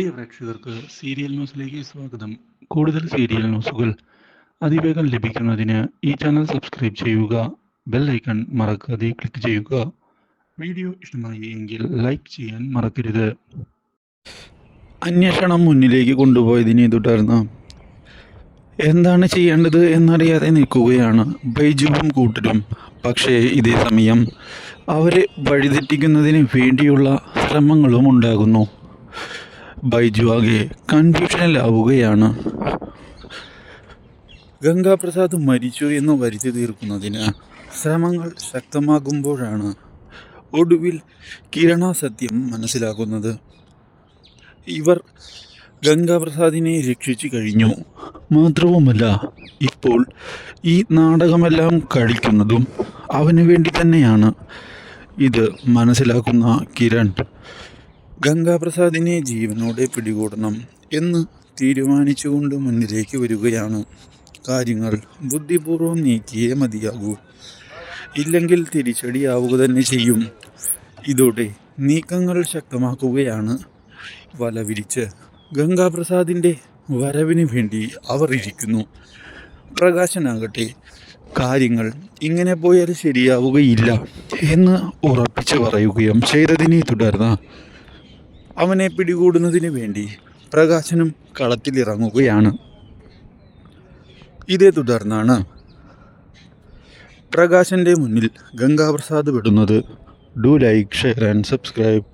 പ്രിയ പ്രേക്ഷകർക്ക് സീരിയൽ ന്യൂസിലേക്ക് സ്വാഗതം. കൂടുതൽ സീരിയൽ ന്യൂസുകൾ അതിവേഗം ലഭിക്കുന്നതിന് ഈ ചാനൽ സബ്സ്ക്രൈബ് ചെയ്യുക ബെൽ ഐക്കൺ മറക്കാതെ ക്ലിക്ക് ചെയ്യുക. വീഡിയോ ഇഷ്ടമായി എങ്കിൽ ലൈക്ക് ചെയ്യാൻ മറക്കരുത്. അന്വേഷണം മുന്നിലേക്ക് കൊണ്ടുപോയതിനെ തുടർന്ന് എന്താണ് ചെയ്യേണ്ടത് എന്നറിയാതെ നിൽക്കുകയാണ് ബൈജുവും കൂട്ടരും. പക്ഷേ ഇതേ സമയം അവരെ വഴിതെറ്റിക്കുന്നതിന് വേണ്ടിയുള്ള ശ്രമങ്ങളും ഉണ്ടാകുന്നു. ബൈജു ആകെ കൺഫ്യൂഷനിലാവുകയാണ് ഗംഗാപ്രസാദ് മരിച്ചു എന്ന് വരുത്തി തീർക്കുന്നതിന് ശ്രമങ്ങൾ ശക്തമാകുമ്പോഴാണ് ഒടുവിൽ കിരണ സത്യം മനസ്സിലാക്കുന്നത് ഇവർ ഗംഗാപ്രസാദിനെ രക്ഷിച്ചു കഴിഞ്ഞു. മാത്രവുമല്ല ഇപ്പോൾ ഈ നാടകമെല്ലാം കഴിക്കുന്നതും അവന് വേണ്ടി തന്നെയാണ്. ഇത് മനസ്സിലാക്കുന്ന കിരൺ ഗംഗാപ്രസാദിനെ ജീവനോടെ പിടികൂടണം എന്ന് തീരുമാനിച്ചുകൊണ്ട് മുന്നിലേക്ക് വരികയാണ്. കാര്യങ്ങൾ ബുദ്ധിപൂർവം നീക്കിയേ മതിയാകൂ. ഇല്ലെങ്കിൽ തിരിച്ചടിയാവുക തന്നെ ചെയ്യും. ഇതോടെ നീക്കങ്ങൾ ശക്തമാക്കുകയാണ് വല വിരിച്ച് ഗംഗാപ്രസാദിന്റെ വരവിന് വേണ്ടി അവർ ഇരിക്കുന്നു. പ്രകാശനാകട്ടെ കാര്യങ്ങൾ ഇങ്ങനെ പോയാൽ ശരിയാവുകയില്ല എന്ന് ഉറപ്പിച്ചു പറയുകയും ചെയ്തതിനെ തുടർന്ന് അവനെ പിടികൂടുന്നതിന് വേണ്ടി പ്രകാശനും കളത്തിലിറങ്ങുകയാണ് ഇതേ തുടർന്നാണ് പ്രകാശന്റെ മുന്നിൽ ഗംഗാപ്രസാദ് വിടുന്നത് do like share and subscribe